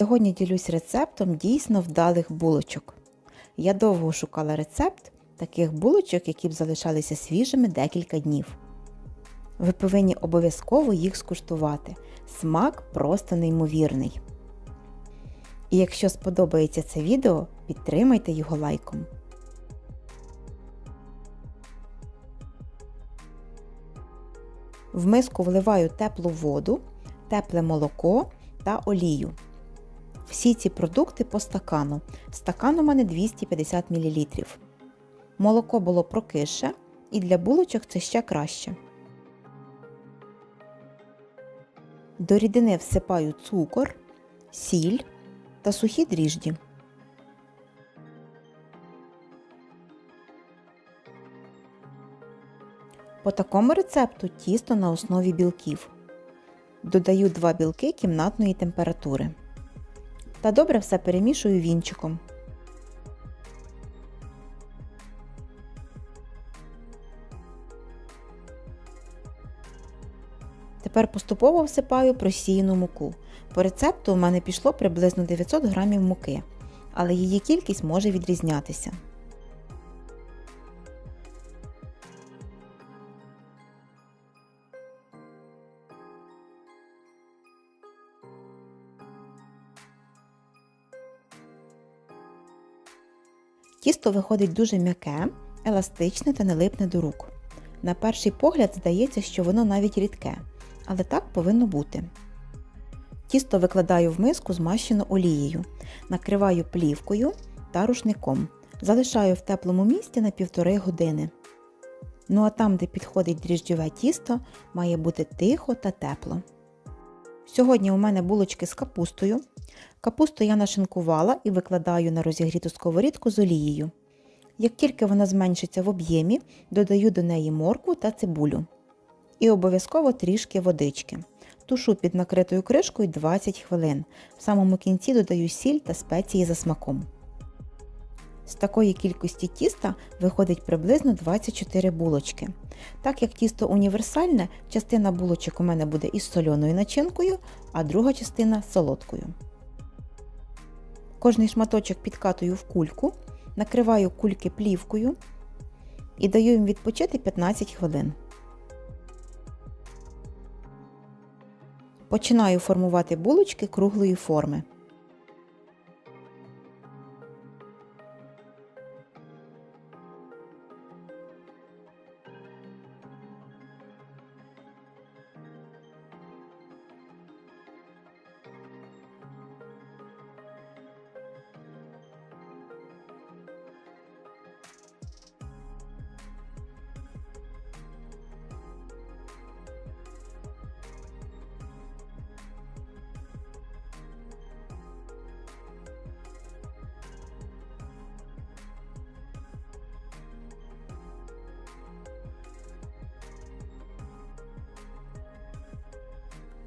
Сьогодні ділюсь рецептом дійсно вдалих булочок. Я довго шукала рецепт таких булочок, які б залишалися свіжими декілька днів. Ви повинні обов'язково їх скуштувати. Смак просто неймовірний. І якщо сподобається це відео, підтримайте його лайком. В миску вливаю теплу воду, тепле молоко та олію. Всі ці продукти по стакану. Стакан у мене 250 мл. Молоко було прокише, і для булочок це ще краще. До рідини всипаю цукор, сіль та сухі дріжджі. По такому рецепту тісто на основі білків. Додаю 2 білки кімнатної температури. Та добре все перемішую вінчиком. Тепер поступово всипаю просіяну муку. По рецепту у мене пішло приблизно 900 г муки, але її кількість може відрізнятися. Тісто виходить дуже м'яке, еластичне та не липне до рук. На перший погляд здається, що воно навіть рідке, але так повинно бути. Тісто викладаю в миску змащену олією, накриваю плівкою та рушником. Залишаю в теплому місці на півтори години. Ну а там, де підходить дріжджове тісто, має бути тихо та тепло. Сьогодні у мене булочки з капустою. Капусту я нашинкувала і викладаю на розігріту сковорідку з олією. Як тільки вона зменшиться в об'ємі, додаю до неї моркву та цибулю. І обов'язково трішки водички. Тушу під накритою кришкою 20 хвилин. В самому кінці додаю сіль та спеції за смаком. З такої кількості тіста виходить приблизно 24 булочки. Так як тісто універсальне, частина булочок у мене буде із соленою начинкою, а друга частина солодкою. Кожний шматочок підкатую в кульку, накриваю кульки плівкою і даю їм відпочити 15 хвилин. Починаю формувати булочки круглої форми.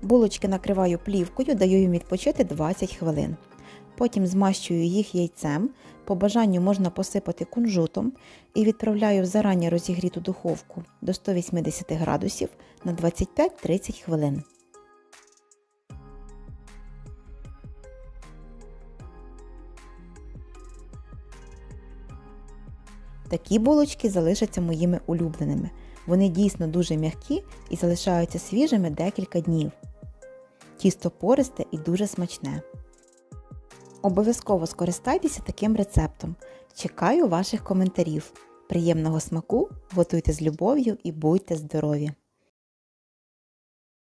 Булочки накриваю плівкою, даю їм відпочити 20 хвилин. Потім змащую їх яйцем, по бажанню можна посипати кунжутом і відправляю в зарані розігріту духовку до 180 градусів на 25-30 хвилин. Такі булочки залишаться моїми улюбленими. Вони дійсно дуже м'які і залишаються свіжими декілька днів. Тісто пористе і дуже смачне. Обов'язково скористайтеся таким рецептом. Чекаю ваших коментарів. Приємного смаку, готуйте з любов'ю і будьте здорові!